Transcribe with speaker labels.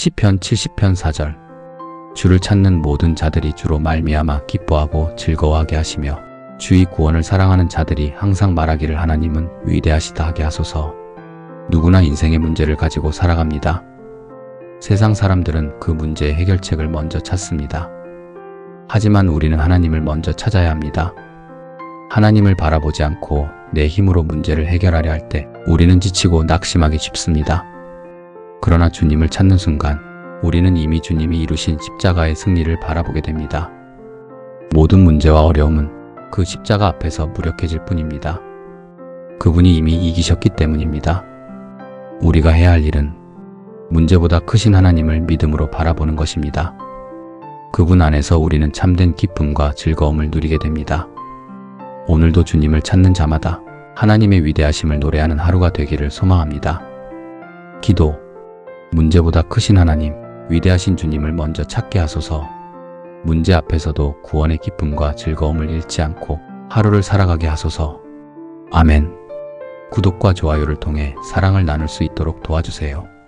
Speaker 1: 시편 70편 4절 주를 찾는 모든 자들이 주로 말미암아 기뻐하고 즐거워하게 하시며 주의 구원을 사랑하는 자들이 항상 말하기를 하나님은 위대하시다 하게 하소서. 누구나 인생의 문제를 가지고 살아갑니다. 세상 사람들은 그 문제의 해결책을 먼저 찾습니다. 하지만 우리는 하나님을 먼저 찾아야 합니다. 하나님을 바라보지 않고 내 힘으로 문제를 해결하려 할 때 우리는 지치고 낙심하기 쉽습니다. 그러나 주님을 찾는 순간 우리는 이미 주님이 이루신 십자가의 승리를 바라보게 됩니다. 모든 문제와 어려움은 그 십자가 앞에서 무력해질 뿐입니다. 그분이 이미 이기셨기 때문입니다. 우리가 해야 할 일은 문제보다 크신 하나님을 믿음으로 바라보는 것입니다. 그분 안에서 우리는 참된 기쁨과 즐거움을 누리게 됩니다. 오늘도 주님을 찾는 자마다 하나님의 위대하심을 노래하는 하루가 되기를 소망합니다. 기도. 문제보다 크신 하나님, 위대하신 주님을 먼저 찾게 하소서. 문제 앞에서도 구원의 기쁨과 즐거움을 잃지 않고 하루를 살아가게 하소서. 아멘. 구독과 좋아요를 통해 사랑을 나눌 수 있도록 도와주세요.